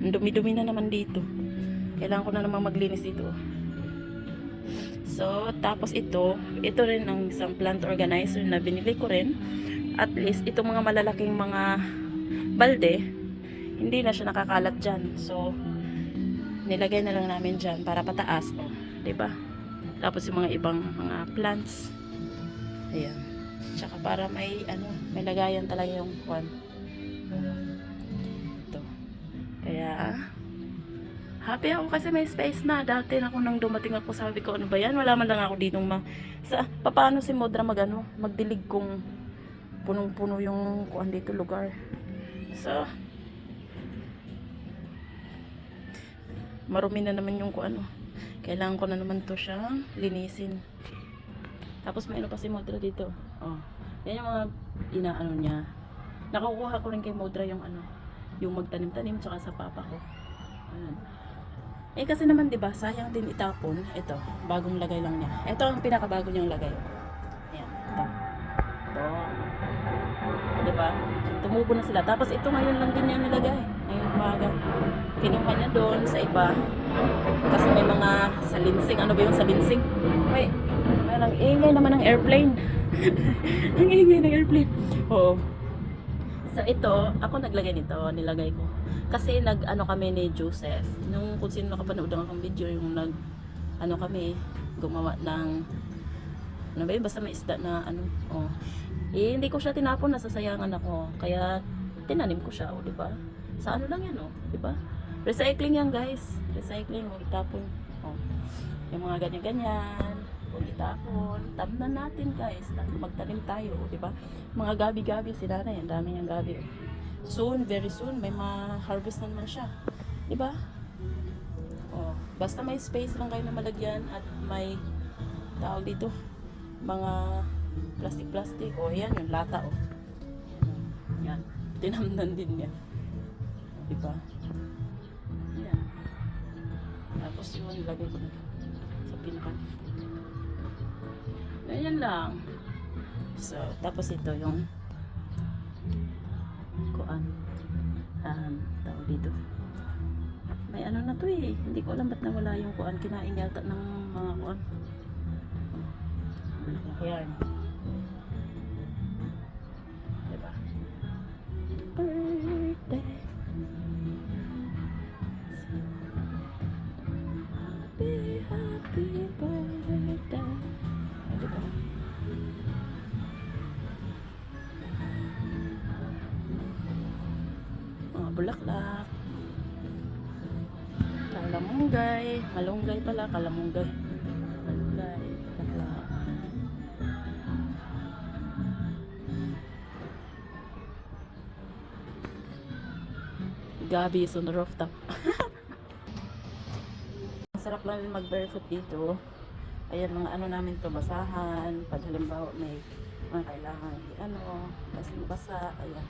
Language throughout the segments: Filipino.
Ang dumi-dumi na naman dito. Kailangan ko na naman maglinis dito. So, tapos ito, ito rin ang isang plant organizer na binili ko rin. At least, itong mga malalaking mga balde, hindi na siya nakakalat dyan. So, nilagay na lang namin dyan para pataas. O, oh, ba? Tapos yung mga ibang mga plants. Ayan. Tsaka para may, ano, may lagayan talaga yung kwan. Ito. Kaya, happy ako kasi may space na. Dati na ako nang dumating ako, sabi ko, ano ba yan? Wala man lang ako ditong ma... Sa, paano si Modra mag, ano, magdilig kung punong-puno yung kuan dito lugar. So, marumi na naman yung kuan, ano. Kailangan ko na naman to siyang linisin. Tapos may ano pa si Modra dito. Oh. Yan yung mga inaano niya. Nakukuha ko rin kay Modra yung ano, yung magtanim-tanim tsaka sa papa ko. Ayan. Eh kasi naman 'di ba, sayang din itapon. Ito, bagong lagay lang niya. Ito ang pinakabago niyang lagay. Ayan, ito. Ito. 'Di ba? Tumubo na sila. Tapos ito ngayon lang din niya nilagay. Ngayon umaga. Kinuha niya doon sa iba. Kasi may mga salinsing. Ano ba yung salinsing? May, may ang ingay naman ng airplane. ang ingay ng airplane. Oo. So ito, ako naglagay nito, nilagay ko. Kasi nag ano kami ni Joseph, nung kung sino nakapanood ng akong video, yung nag ano kami, gumawa ng ano ba yun, basta may isda na ano, oh. Eh, hindi ko siya tinapon, nasasayangan ako. Kaya, tinanim ko siya, oh, di ba? Sa ano lang yan, oh, di ba? Recycling yan, guys. Recycling, huwag itapon. Oh. Yung mga ganyan-ganyan, huwag itapon. Tamnan natin, guys. Magtanim tayo, oh, di ba? Mga gabi-gabi, si nanay, ang dami niyang gabi. oh. Soon, very soon, may ma-harvest na naman siya. Di ba? Oh, basta may space lang kayo na malagyan at may tawag dito, mga plastic-plastic. O, yan, yung lata, o. Yan. Tinamnan din niya. Di ba? Yan. Tapos yun, ilagay ko na sa pinaka. Ganyan lang. So, tapos ito yung kuan. Um, tawag dito. May ano na to eh. Hindi ko alam ba't nawala yung kuan. Kinain yata ng mga kuan. Ayan. Kalamunggay. Malunggay pala. Kalamunggay. Malunggay. Bulaklak. Gabi is on the rooftop. Masarap lang mag barefoot dito. Ayan mga ano namin to basahan. Pag halimbawa may mga kailangan ano, kasi basa. Ayan.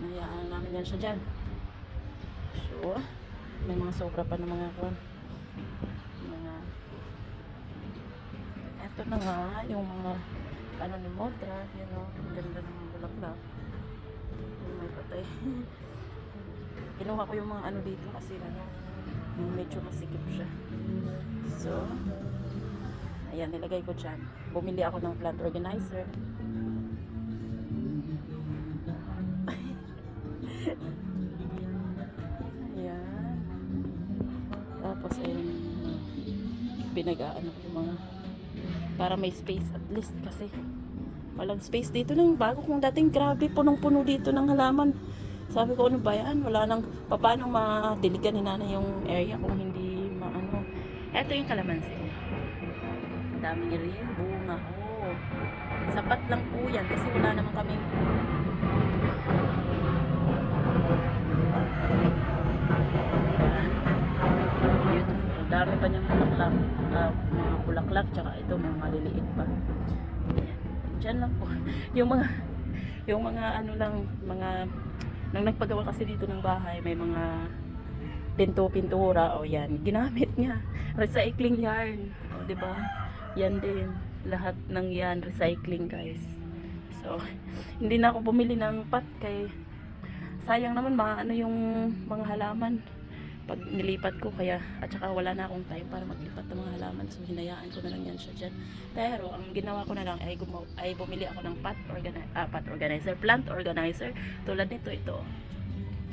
Nayaan namin yan siya dyan. So, may mga sobra pa ng mga kwan. Mga eto na nga, yung mga ano ni Modra, you know, ganda ng bulaklak. Yung may patay. Kinuha ko yung mga ano dito kasi ano, medyo masikip siya. So, ayan, nilagay ko dyan. Bumili ako ng plant organizer. Pinag-aano yung mga para may space at least kasi walang space dito nang bago kung dating grabe punong-puno dito ng halaman. Sabi ko ano ba yan? Wala nang paano madiligan ni nanay yung area kung hindi maano? Eto yung kalamansi. Daming rin bunga oh sapat lang po yan kasi wala naman kami. Beautiful. Dami pa niyang bulaklak ah, mga bulaklak tsaka ito mga maliliit pa Ayan. Diyan lang po. Yung mga yung mga ano lang, mga nang nagpagawa kasi dito ng bahay, may mga pinto-pintura o yan, ginamit niya. Recycling yarn. O, di ba? Yan din. Lahat ng yan, recycling guys. So, hindi na ako bumili ng pot kay sayang naman mga ano yung mga halaman. Pag nilipat ko kaya at saka wala na akong time para maglipat ng mga halaman. So hinayaan ko na lang yan siya dyan. Pero ang ginawa ko na lang ay, gumaw, ay bumili ako ng pot, organi- ah, pot organizer plant organizer. Tulad nito ito.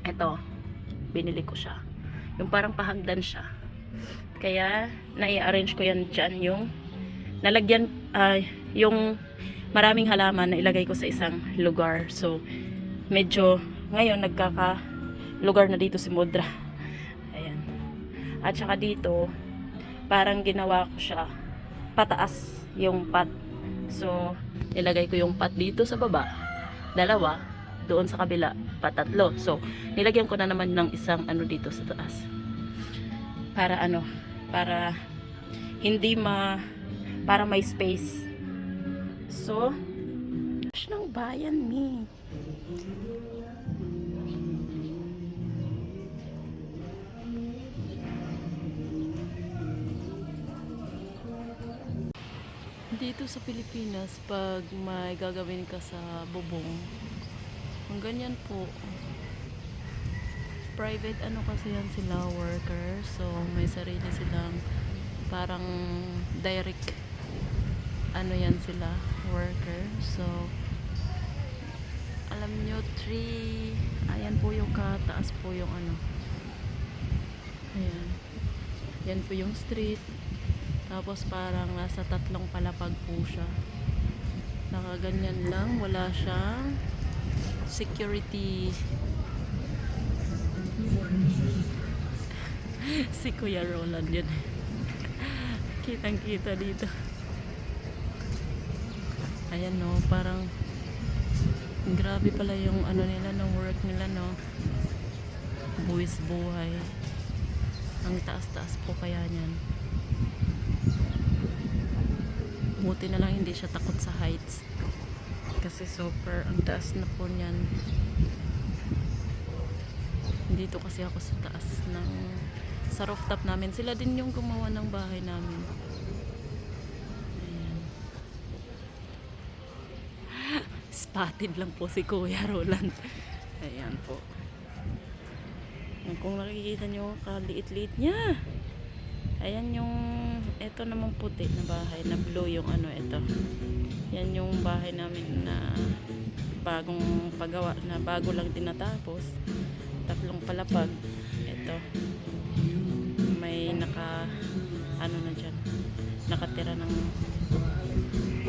Ito binili ko siya. Yung parang pahagdan siya. Kaya nai-arrange ko yan dyan yung nalagyan ah, yung maraming halaman na ilagay ko sa isang lugar. So medyo ngayon nagkaka lugar na dito si Mudra at saka dito parang ginawa ko siya. Pataas yung pat so nilagay ko yung pat dito sa baba. Dalawa doon sa kabila. Patatlo. So nilagyan ko na naman ng isang ano dito sa taas. Para ano para hindi ma para may space. So ng bayan mi Dito sa Pilipinas, pag may gagawin ka sa bubong, ang ganyan po. Private ano kasi yan sila worker, so may sarili silang parang direct ano yan sila worker. So alam nyo, tree, ayan po yung kataas po yung ano. Ayan. Yan po yung street. Tapos parang nasa tatlong palapag po siya. Nakaganyan lang, wala siyang security. si Kuya Roland yun. Kitang kita dito. Ayan no, parang grabe pala yung ano nila no, work nila no. Buwis buhay. Ang taas-taas po kaya niyan. Buti na lang hindi siya takot sa heights. Kasi super, ang taas na po niyan. Dito kasi ako sa taas ng sa rooftop namin. Sila din yung gumawa ng bahay namin. Ayan. Spotted lang po si Kuya Roland. Ayan po. Kung nakikita nyo, kaliit-liit niya. Ayan yung, ito namang puti na bahay, na blue yung ano ito. Yan yung bahay namin na bagong pagawa, na bago lang tinatapos. Tatlong palapag. Ito. May naka, ano na dyan, nakatira ng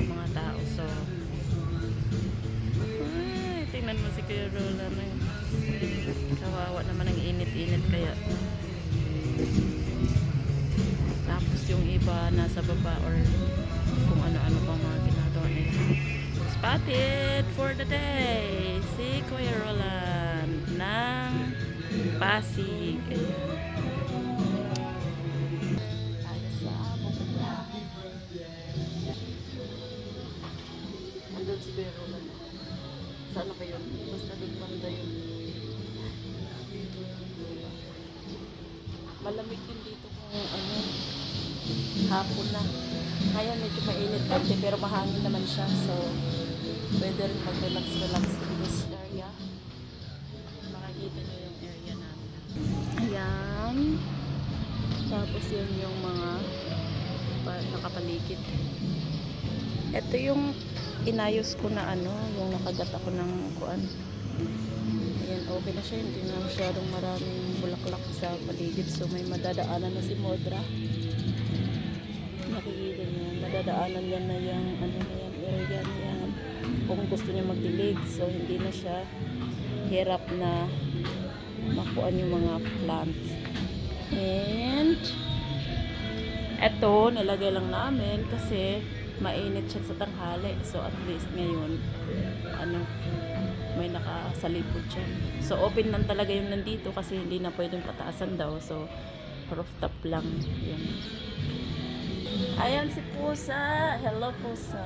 mga tao. So, ay, tingnan mo si Kuya Roland. Kawawa naman ang init-init kaya. Nasa baba or kung ano-ano pang mga ginagawa nila. Spotted for the day! Si Kuya Roland ng Pasig. Ayan. Konti pero mahangin naman siya. So, pwede rin mag-relax-relax in this area. Makikita nyo yung area namin. Ayan. Tapos yun yung mga pa- nakapaligid. Ito yung inayos ko na ano, yung nakagat ako ng kuan. Ayan, okay na siya. Hindi na masyadong maraming bulaklak sa paligid. So, may madadaanan na si Modra. Nakikita niyo, madadaanan yan na yung ano na yan, area na yan. Kung gusto niya magdilig. So, hindi na siya hirap na makuan yung mga plants. And, eto, nilagay lang namin kasi mainit siya sa tanghali. So, at least ngayon, ano, may nakasalipod siya. So, open lang talaga yung nandito kasi hindi na pwedeng pataasan daw. So, rooftop lang. Yun. Ayan si Pusa. Hello, Pusa.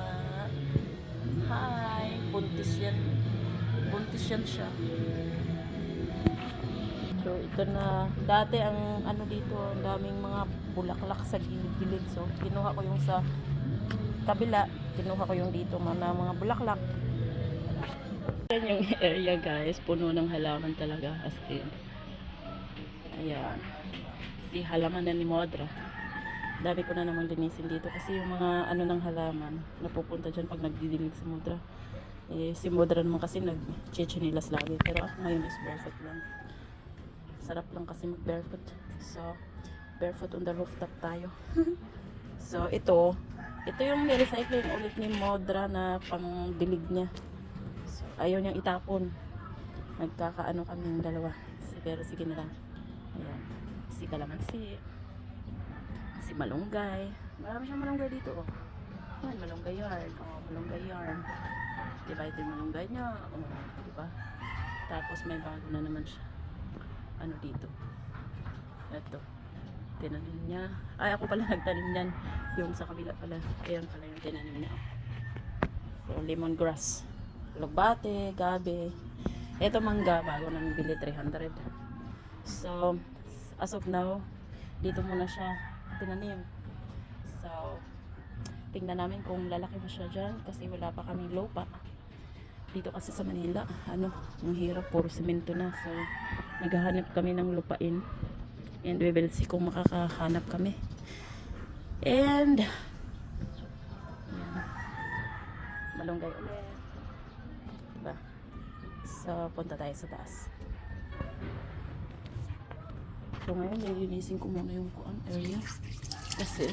Hi. Buntis yan. Buntis yan siya. So, ito na. Dati ang ano dito, ang daming mga bulaklak sa gilid. So, kinuha ko yung sa kabila. Kinuha ko yung dito mga, mga bulaklak. Yan yung area guys, puno ng halaman talaga as in. Ayan. Si halaman na ni Modra. Dami ko na naman linisin dito kasi yung mga ano ng halaman napupunta dyan pag nagdidilig si Modra. Eh, si Modra naman kasi nag-chichinilas lagi. Pero ako ngayon is barefoot lang. Sarap lang kasi mag barefoot. So, barefoot on the rooftop tayo. so, ito, ito yung recycling ulit ni Modra na pang dilig niya. So, ayaw niyang itapon. Nagkakaano kami yung dalawa. Pero sige na lang. Ayan. Si Kalamansi. Si Malunggay. Marami siyang malunggay dito. Oh. Ayan, malunggay yarn. Oh, malunggay yarn. Diba ito yung malunggay niya? Oh, diba? Tapos may bago na naman siya. Ano dito? Ito. Tinanim niya. Ay, ako pala nagtanim niyan. Yung sa kabila pala. Ayan pala yung tinanim niya. So, lemongrass. Lugbate, gabi. Ito mangga, bago nang bili 300. So, as of now, dito muna siya tinanim. So, tingnan namin kung lalaki ba siya dyan kasi wala pa kaming lupa. Dito kasi sa Manila, ano, ang hirap, puro semento na. So, naghahanap kami ng lupain. And we will see kung makakahanap kami. And, yan. Malunggay ulit. Diba? So, punta tayo sa taas. So, ngayon, nilinisin ko muna yung kuan area. Kasi,